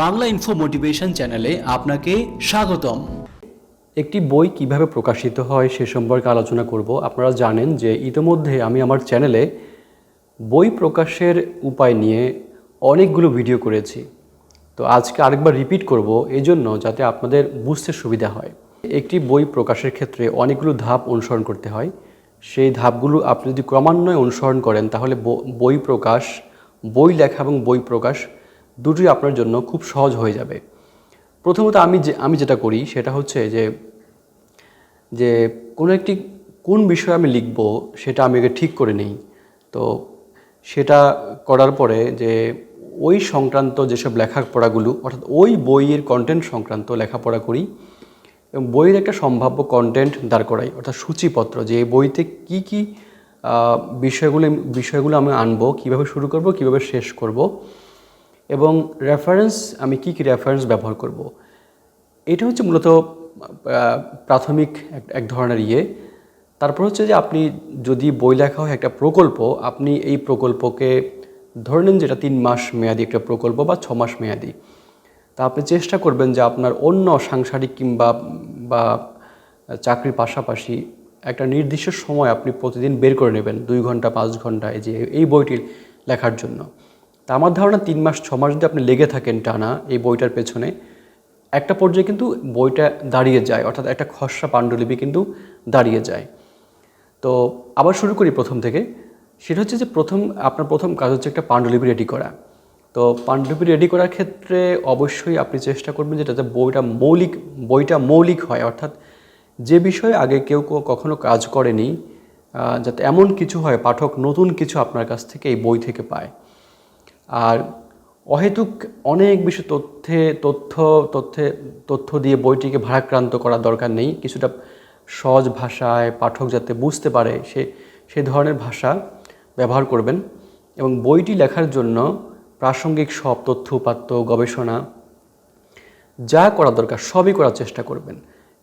Bangla info motivation চ্যানেলে আপনাকে স্বাগতম। একটি বই কীভাবে প্রকাশিত হয় সে সম্পর্কে আলোচনা করব। আপনারা জানেন যে ইতিমধ্যে আমি আমার চ্যানেলে বই প্রকাশের উপায় নিয়ে অনেকগুলো ভিডিও করেছি। তো আজকে আরেকবার রিপিট করব এই জন্য যাতে আপনাদের বুঝতে সুবিধা হয়। একটি বই প্রকাশের ক্ষেত্রে অনেকগুলো ধাপ অনুসরণ করতে হয়। সেই ধাপগুলো আপনি যদি ক্রমান্বয়ে অনুসরণ করেন তাহলে বই প্রকাশ, বই লেখা এবং বই প্রকাশ দুটোই আপনার জন্য খুব সহজ হয়ে যাবে। প্রথমত আমি যে, আমি যেটা করি সেটা হচ্ছে যে যে কোনো একটি, কোন বিষয়ে আমি লিখব সেটা আমি আগে ঠিক করে নিই। তো সেটা করার পরে যে ওই সংক্রান্ত যেসব লেখাপড়াগুলো, অর্থাৎ ওই বইয়ের কন্টেন্ট সংক্রান্ত লেখাপড়া করি এবং বইয়ের একটা সম্ভাব্য কন্টেন্ট দাঁড় করাই, অর্থাৎ সূচিপত্র যে এই বইতে কি কি বিষয়গুলো বিষয়গুলো আমি আনব, কীভাবে শুরু করব, কীভাবে শেষ করব। এবং রেফারেন্স আমি কি কি রেফারেন্স ব্যবহার করব? এটা হচ্ছে মূলত প্রাথমিক এক- ধরনের ইয়ে। তারপর হচ্ছে যে আপনি যদি বই লেখা হয় একটা প্রকল্প, আপনি এই প্রকল্পকে ধরে নিন যেটা তিন মাস মেয়াদি একটা প্রকল্প বা ছ মাস মেয়াদি। তা আপনি চেষ্টা করবেন যে আপনার অন্য সাংসারিক কিংবা, বা চাকরির পাশাপাশি একটা নির্দিষ্ট সময় আপনি প্রতিদিন বের করে নেবেন, দুই ঘণ্টা, পাঁচ ঘণ্টা, এই যে এই বইটি লেখার জন্য। তা আমার ধারণা তিন মাস, ছ মাস যদি আপনি লেগে থাকেন টানা এই বইটার পেছনে, একটা পর্যায়ে কিন্তু বইটা দাঁড়িয়ে যায়, অর্থাৎ একটা খসড়া পাণ্ডুলিপি কিন্তু দাঁড়িয়ে যায়। তো আবার শুরু করি প্রথম থেকে। সেটা হচ্ছে যে প্রথম, আপনার প্রথম কাজ হচ্ছে একটা পাণ্ডুলিপি রেডি করা। তো পাণ্ডুলিপি রেডি করার ক্ষেত্রে অবশ্যই আপনি চেষ্টা করবেন যে যাতে বইটা মৌলিক বইটা মৌলিক হয়, অর্থাৎ যে বিষয়ে আগে কেউ কখনো কাজ করেনি যাতে এমন কিছু হয়, পাঠক নতুন কিছু আপনার কাছ থেকে এই বই থেকে পায়। আর অহেতুক অনেক বেশি তথ্যে, তথ্য তথ্যে, তথ্য দিয়ে বইটিকে ভারাক্রান্ত করার দরকার নেই। কিছুটা সহজ ভাষায় পাঠক যাতে বুঝতে পারে সে সে ধরনের ভাষা ব্যবহার করবেন এবং বইটি লেখার জন্য প্রাসঙ্গিক সব তথ্য, উপাত্ত, গবেষণা যা করা দরকার সবই করার চেষ্টা করবেন।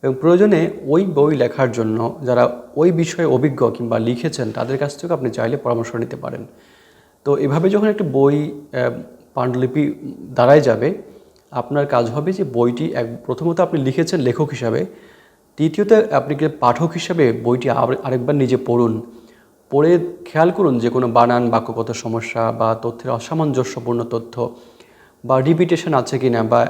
এবং প্রয়োজনে ওই বই লেখার জন্য যারা ওই বিষয়ে অভিজ্ঞ কিংবা লিখেছেন তাদের কাছ থেকেও আপনি চাইলে পরামর্শ নিতে পারেন। তো এভাবে যখন একটি বই পাণ্ডুলিপি দাঁড়ায় যাবে, আপনার কাজ হবে যে বইটি এক, প্রথমত আপনি লিখেছেন লেখক হিসাবে, দ্বিতীয়ত আপনি পাঠক হিসাবে বইটি আরেকবার নিজে পড়ুন। পড়ে খেয়াল করুন যে কোনো বানান বাক্যগত সমস্যা বা তথ্যের অসামঞ্জস্যপূর্ণ তথ্য বা রিপিটেশন আছে কি না বা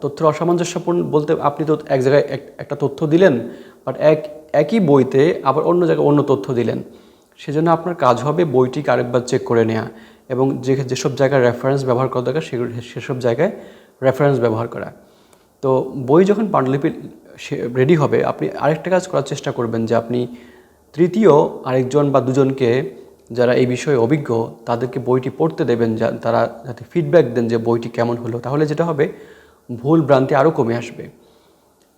তথ্যের অসামঞ্জস্যপূর্ণ বলতে আপনি তো এক জায়গায় এক- একটা তথ্য দিলেন বাট এক, একই বইতে আবার অন্য জায়গায় অন্য তথ্য দিলেন। সেজন্য আপনার কাজ হবে বইটিকে আরেকবার চেক করে নেওয়া এবং যে যেসব জায়গায় রেফারেন্স ব্যবহার করা দরকার সেগুলো, সেসব জায়গায় রেফারেন্স ব্যবহার করা। তো বই যখন পাণ্ডুলিপি রেডি হবে, আপনি আরেকটা কাজ করার চেষ্টা করবেন যে আপনি তৃতীয় আরেকজন বা দুজনকে যারা এই বিষয়ে অভিজ্ঞ, তাদেরকে বইটি পড়তে দেবেন যা, তারা যাতে ফিডব্যাক দেন যে বইটি কেমন হলো। তাহলে যেটা হবে, ভুল ভ্রান্তি আরও কমে আসবে।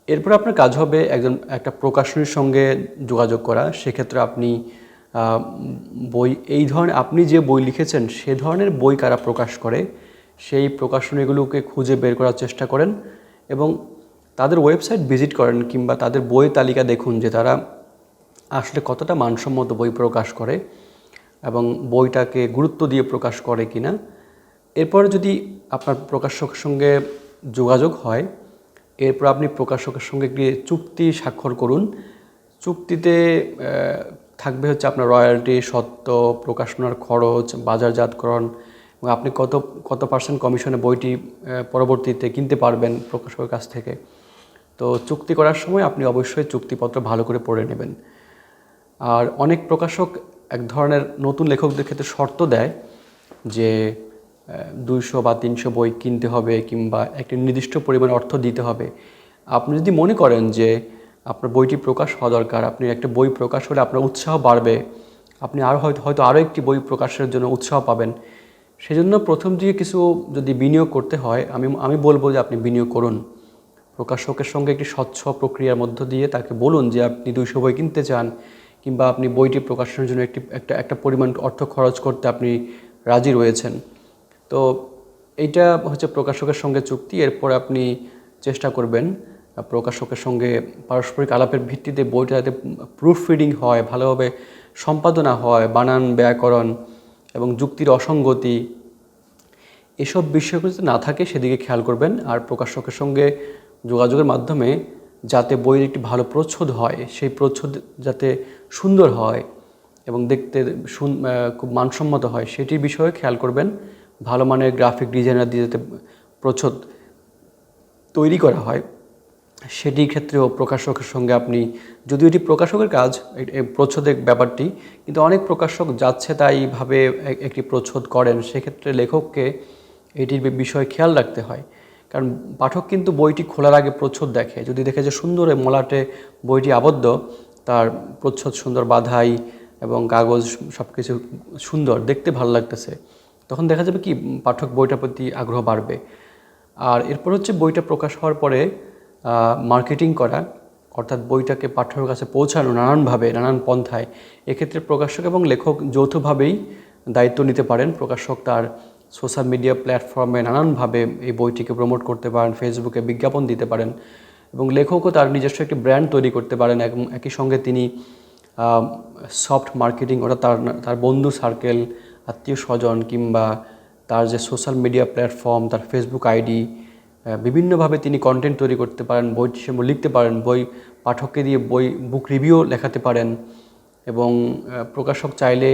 এরপর আপনার কাজ হবে একজন, একটা প্রকাশনীর সঙ্গে যোগাযোগ করা। সেক্ষেত্রে আপনি বই, এই ধরনের আপনি যে বই লিখেছেন, সে ধরনের বই কারা প্রকাশ করে? সেই প্রকাশনীগুলোকে খুঁজে বের করার চেষ্টা করেন এবং তাদের ওয়েবসাইট ভিজিট করেন কিংবা তাদের বই তালিকা দেখুন যে তারা আসলে কতটা মানসম্মত বই প্রকাশ করে এবং বইটাকে গুরুত্ব দিয়ে প্রকাশ করে কিনা। এরপর যদি আপনার প্রকাশকের সঙ্গে যোগাযোগ হয়, এরপর আপনি প্রকাশকের সঙ্গে একটি চুক্তি স্বাক্ষর করুন। চুক্তিতে থাকবে হচ্ছে আপনার রয়্যালটি সত্ত্ব প্রকাশনার খরচ, বাজারজাতকরণ, এবং আপনি কত কত পার্সেন্ট কমিশনে বইটি পরবর্তীতে কিনতে পারবেন প্রকাশকের কাছ থেকে। তো চুক্তি করার সময় আপনি অবশ্যই চুক্তিপত্র ভালো করে পড়ে নেবেন। আর অনেক প্রকাশক এক ধরনের নতুন লেখকদের ক্ষেত্রে শর্ত দেয় যে দুইশো বা তিনশো বই কিনতে হবে কিংবা একটি নির্দিষ্ট পরিমাণ অর্থ দিতে হবে। আপনি যদি মনে করেন যে আপনার বইটি প্রকাশ হওয়া দরকার, আপনি একটা বই প্রকাশ হলে আপনার উৎসাহ বাড়বে, আপনি আরও হয়তো হয়তো আরও একটি বই প্রকাশের জন্য উৎসাহ পাবেন। সেজন্য প্রথম দিকে কিছু যদি বিনিয়োগ করতে হয়, আমি আমি বলব যে আপনি বিনিয়োগ করুন। প্রকাশকের সঙ্গে একটি স্বচ্ছ প্রক্রিয়ার মধ্য দিয়ে তাকে বলুন যে আপনি দুইশো বই কিনতে চান, কিংবা আপনি বইটি প্রকাশনের জন্য একটি, একটা একটা পরিমাণ অর্থ খরচ করতে আপনি রাজি রয়েছেন। তো এইটা হচ্ছে প্রকাশকের সঙ্গে চুক্তি, এরপর আপনি চেষ্টা করবেন প্রকাশকের সঙ্গে পারস্পরিক আলাপের ভিত্তিতে বইটা যাতে প্রুফ রিডিং হয়, ভালোভাবে সম্পাদনা হয়, বানান, ব্যাকরণ এবং যুক্তির অসঙ্গতি, এসব বিষয়গুলো যাতে না থাকে সেদিকে খেয়াল করবেন। আর প্রকাশকের সঙ্গে যোগাযোগের মাধ্যমে যাতে বইয়ের একটি ভালো প্রচ্ছদ হয়, সেই প্রচ্ছদ যাতে সুন্দর হয় এবং দেখতে খুব মানসম্মত হয়, সেটির বিষয়ে খেয়াল করবেন। ভালো মানের গ্রাফিক ডিজাইনার দিয়ে যাতে প্রচ্ছদ তৈরি করা হয়। সেটির ক্ষেত্রেও প্রকাশকের সঙ্গে আপনি, যদিও এটি প্রকাশকের কাজ প্রচ্ছদের ব্যাপারটি, কিন্তু অনেক প্রকাশক যাচ্ছে এক- একটি প্রচ্ছদ করেন। সেক্ষেত্রে লেখককে এটির বিষয়ে খেয়াল রাখতে হয়। কারণ পাঠক কিন্তু বইটি খোলার আগে প্রচ্ছদ দেখে। যদি দেখে যে সুন্দর মলাটে বইটি আবদ্ধ, তার প্রচ্ছদ সুন্দর বাধাই এবং কাগজ সব কিছু সুন্দর, দেখতে ভালো লাগতেছে, তখন দেখা যাবে কি, পাঠক বইটার প্রতি আগ্রহ বাড়বে। আর এরপর হচ্ছে বইটা প্রকাশ হওয়ার পরে মার্কেটিং করা, অর্থাৎ বইটাকে পাঠকের কাছে পৌঁছানো নানানভাবে, নানান পন্থায়, এক্ষেত্রে প্রকাশক এবং লেখক যৌথভাবেই দায়িত্ব নিতে পারেন। প্রকাশক তার সোশ্যাল মিডিয়া প্ল্যাটফর্মে নানানভাবে এই বইটিকে প্রমোট করতে পারেন ফেসবুকে বিজ্ঞাপন দিতে পারেন এবং লেখকও তার নিজস্ব একটি ব্র্যান্ড তৈরি করতে পারেন এবং একই সঙ্গে তিনি সফট মার্কেটিং অর্থাৎ তার তার বন্ধু সার্কেল আত্মীয় স্বজন কিংবা তার যে সোশ্যাল মিডিয়া প্ল্যাটফর্ম তার ফেসবুক আইডি বিভিন্নভাবে তিনি কন্টেন্ট তৈরি করতে পারেন, বই লিখতে পারেন, বই পাঠককে দিয়ে বই বুক রিভিউ লেখাতে পারেন এবং প্রকাশক চাইলে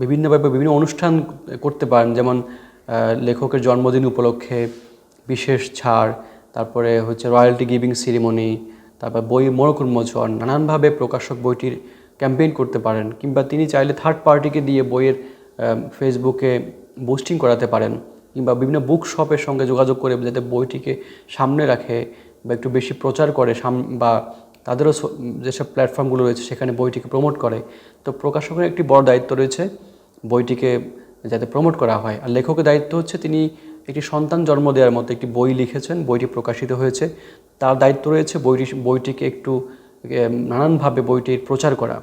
বিভিন্নভাবে বিভিন্ন অনুষ্ঠান করতে পারেন, যেমন লেখকের জন্মদিন উপলক্ষে বিশেষ ছাড়, তারপরে হচ্ছে রয়্যালটি গিভিং সিরিমনি তারপর বই মোড়ক উন্মোচন, নানানভাবে প্রকাশক বইটির ক্যাম্পেইন করতে পারেন, কিংবা তিনি চাইলে থার্ড পার্টিকে দিয়ে বইয়ের ফেসবুকে বুস্টিং করাতে পারেন। কিংবা বিভিন্ন বুক শপের সঙ্গে যোগাযোগ করে যাতে বইটিকে সামনে রাখে বা একটু বেশি প্রচার করে সাম, বা তাদেরও যেসব প্ল্যাটফর্মগুলো রয়েছে সেখানে বইটিকে প্রমোট করে। তো প্রকাশকের একটি বড় দায়িত্ব রয়েছে বইটিকে যাতে প্রমোট করা হয়। আর লেখকের দায়িত্ব হচ্ছে তিনি একটি সন্তান জন্ম দেওয়ার মতো একটি বই লিখেছেন, বইটি প্রকাশিত হয়েছে। তার দায়িত্ব রয়েছে বইটি, বইটিকে একটু নানানভাবে বইটির প্রচার করা।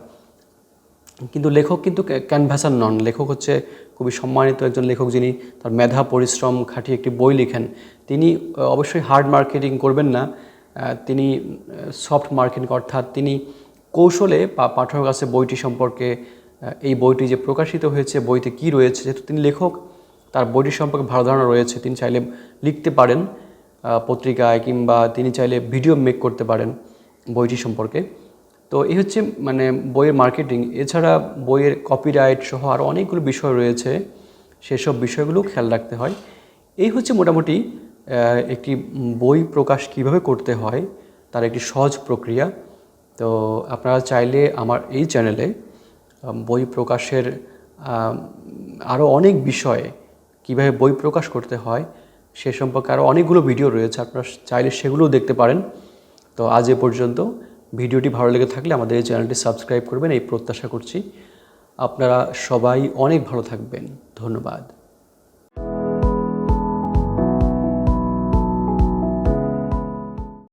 কিন্তু লেখক কিন্তু ক্যা- ক্যানভাসার নন। লেখক হচ্ছে খুবই সম্মানিত একজন লেখক যিনি তার মেধা, পরিশ্রম খাটিয়ে একটি বই লেখেন। তিনি অবশ্যই হার্ড মার্কেটিং করবেন না। তিনি সফট মার্কেটিং অর্থাৎ তিনি কৌশলে পা- পাঠকের কাছে বইটি সম্পর্কে এই বইটি যে প্রকাশিত হয়েছে, বইতে কি রয়েছে, যেহেতু তিনি লেখক, তার বইটি সম্পর্কে ভালো ধারণা রয়েছে। তিনি চাইলে লিখতে পারেন পত্রিকায় কিংবা তিনি চাইলে ভিডিও মেক করতে পারেন বইটি সম্পর্কে। তো এই হচ্ছে মানে বইয়ের মার্কেটিং এছাড়া বইয়ের কপিরাইট সহ আরও অনেকগুলো বিষয় রয়েছে, সেসব বিষয়গুলো খেয়াল রাখতে হয়। এই হচ্ছে মোটামুটি একটি বই প্রকাশ কীভাবে করতে হয়, তার একটি সহজ প্রক্রিয়া। তো আপনারা চাইলে আমার এই চ্যানেলে বই প্রকাশের আরও অনেক বিষয়ে কীভাবে বই প্রকাশ করতে হয়, সে সম্পর্কে আরও অনেকগুলো ভিডিও রয়েছে, আপনারা চাইলে সেগুলোও দেখতে পারেন। তো আজ এ পর্যন্ত ভিডিওটি ভালো লেগে থাকলে আমাদের এই চ্যানেলটি সাবস্ক্রাইব করবেন, এই প্রত্যাশা করছি। আপনারা সবাই অনেক ভালো থাকবেন। ধন্যবাদ।